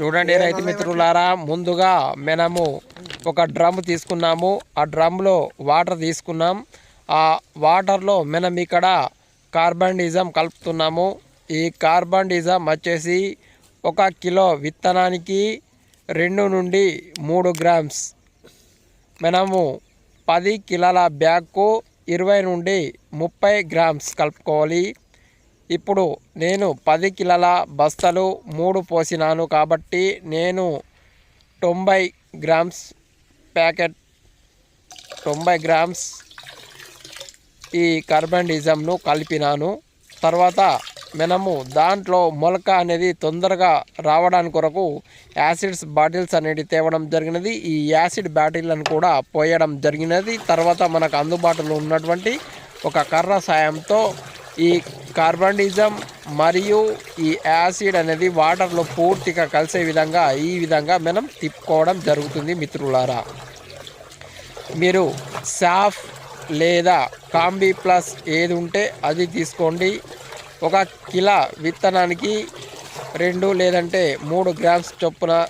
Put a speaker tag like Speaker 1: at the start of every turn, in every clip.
Speaker 1: చూడండి రైతు మిత్రులారా ముందుగా మనము ఒక డ్రమ్ తీసుకున్నాము. ఆ డ్రమ్లో వాటర్ తీసుకున్నాం. ఆ వాటర్లో మనం ఇక్కడ కార్బన్ డిజం కలుపుతున్నాము. ఈ కార్బన్ డిజం వచ్చేసి ఒక కిలో విత్తనానికి రెండు నుండి మూడు గ్రామ్స్. మనము పది కిలోల బ్యాగ్కు ఇరవై నుండి ముప్పై గ్రామ్స్ కలుపుకోవాలి. ఇప్పుడు నేను పది కిలోల బస్తలు మూడు పోసినాను కాబట్టి నేను తొంభై గ్రామ్స్ ప్యాకెట్ తొంభై గ్రామ్స్ ఈ కార్బన్ కలిపినాను. తర్వాత మనము దాంట్లో మొలక అనేది తొందరగా రావడానికి కొరకు యాసిడ్స్ బాటిల్స్ అనేది తేవడం జరిగినది. ఈ యాసిడ్ బాటిల్లను కూడా పోయడం జరిగినది. తర్వాత మనకు అందుబాటులో ఉన్నటువంటి ఒక కర్ర సాయంతో ఈ కార్బనిజం మరియు ఈ యాసిడ్ అనేది వాటర్లో పూర్తిగా కలిసే విధంగా ఈ విధంగా మనం తిప్పుకోవడం జరుగుతుంది మిత్రులారా. మీరు సాఫ్ లేదా కాంబీ ప్లస్ ఏది ఉంటే అది తీసుకోండి. ఒక కిలో విత్తనానికి రెండు లేదంటే మూడు గ్రామ్స్ చొప్పున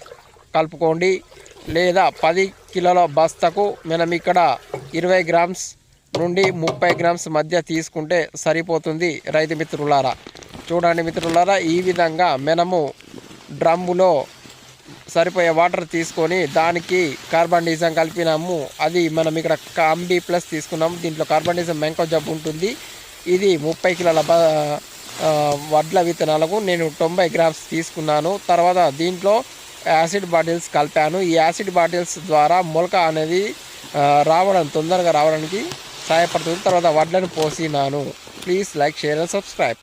Speaker 1: కలుపుకోండి. లేదా పది కిలోల బస్తకు మనం ఇక్కడ ఇరవై గ్రామ్స్ నుండి ముప్పై గ్రామ్స్ మధ్య తీసుకుంటే సరిపోతుంది రైతు మిత్రులారా. చూడండి మిత్రులారా ఈ విధంగా మనము డ్రమ్ములో సరిపోయే వాటర్ తీసుకొని దానికి కార్బన్ డీజం కలిపినాము. అది మనం ఇక్కడ కాంబీ ప్లస్ తీసుకున్నాము. దీంట్లో కార్బన్ డీజం మెంకో జబ్బు ఉంటుంది. ఇది ముప్పై కిలోల బ వడ్ల విత్తనాలకు నేను తొంభై గ్రామ్స్ తీసుకున్నాను. తర్వాత దీంట్లో యాసిడ్ బాటిల్స్ కలిపాను. ఈ యాసిడ్ బాటిల్స్ ద్వారా మొలక అనేది రావడం తొందరగా రావడానికి సహాయపడుతుంది. తర్వాత వడ్లను పోసినాను please like share and subscribe.